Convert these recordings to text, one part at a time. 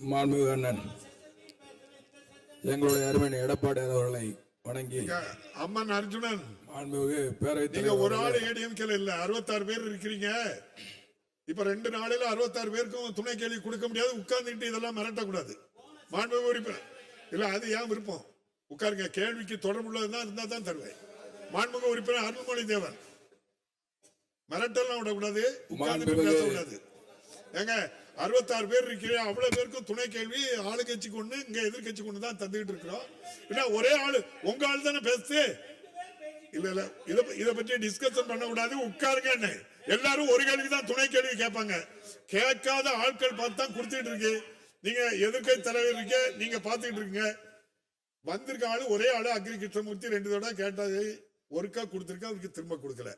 மாண்புமிகு அண்ணன் எங்களுடைய அருமையான எடப்பாடி அவர்களை வணங்கி அம்மன் அர்ஜுனன் மாண்புமிகு தலைவர் ஒரு ஆள் ஏடிஎம்கேல இல்ல அறுபத்தாறு பேர் இருக்கிறீங்க. இப்ப ரெண்டு நாளையில அறுபத்தாறு பேருக்கும் துணை கேள்வி கொடுக்க முடியாது உட்கார்ந்துட்டு இதெல்லாம் மிரட்டக்கூடாது. மாண்புமிகு உறுப்பினர் இல்ல அது ஏன் விருப்பம்? உட்காருங்க கேள்விக்கு தொடர்புள்ளதுதான் இருந்தா தான் தருவேன். மாண்புமிகு உறுப்பினர் அருள்மொழி தேவன் மிரட்டெல்லாம் விடக்கூடாது மாண்புமிகு- பேசக்கூடாது. ஏங்க அறுபத்தாறு பேர் இருக்கிறேன் அவ்வளவு பேருக்கும் துணை கேள்வி ஆளுங்கட்சி கொண்டு இங்க எதிர்கட்சி கொண்டு தான் தந்துகிட்டு இருக்கிறோம். ஏன்னா ஒரே ஆளு உங்க ஆள் தானே பேசு இல்ல இல்ல இத இத பத்தி டிஸ்கஷன் பண்ண கூடாது உட்காருங்க எல்லாரும் ஒரு கேள்வி தான் துணை கேள்வி கேட்பாங்க. கேட்காத ஆட்கள் பார்த்து தான் கொடுத்துட்டு இருக்கு. நீங்க எதிர்க்கட்சி தலைவர் இருக்க நீங்க பாத்துக்கிட்டு இருக்கீங்க. வந்திருக்க ஆளு ஒரே ஆளு அக்ரி கிருஷ்ணமூர்த்தி ரெண்டு தடவை கேட்டது ஒருக்கா கொடுத்துருக்க அவருக்கு திரும்ப கொடுக்கல.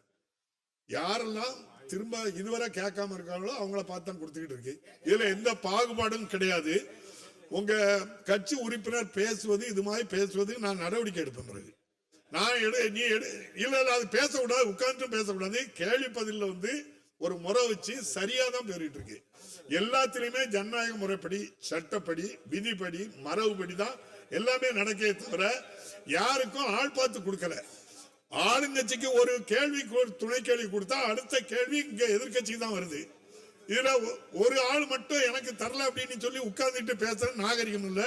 யாரெல்லாம் திரும்ப இதுவரை கேட்காம இருக்காங்களோ அவங்கள பார்த்து தான் கொடுத்துக்கிட்டு இருக்கு. இதுல எந்த பாகுபாடும் கிடையாது. உங்க கட்சி உறுப்பினர் பேசுவது இது மாதிரி பேசுவது நான் நடவடிக்கை எடுப்பேன் பிறகு. நான் எடு நீ எடு. இல்ல இல்ல அது பேசக்கூடாது உட்கார்ந்து பேசக்கூடாது. கேள்வி வந்து ஒரு முறை வச்சு சரியா தான் பேரிட்டு இருக்கு. எல்லாத்திலுமே ஜனநாயக முறைப்படி சட்டப்படி விதிப்படி மரபுபடி தான் எல்லாமே நடக்கே தவிர யாருக்கும் ஆள் பார்த்து கொடுக்கல. ஆளுங்கட்சிக்கு ஒரு கேள்விக்கு ஒரு துணை கேள்வி கொடுத்தா அடுத்த கேள்வி இங்க எதிர்கட்சி தான் வருது. இதுல ஒரு ஆள் மட்டும் எனக்கு தரல அப்படின்னு சொல்லி உட்கார்ந்துட்டு பேசுற நாகரிகம் இல்ல.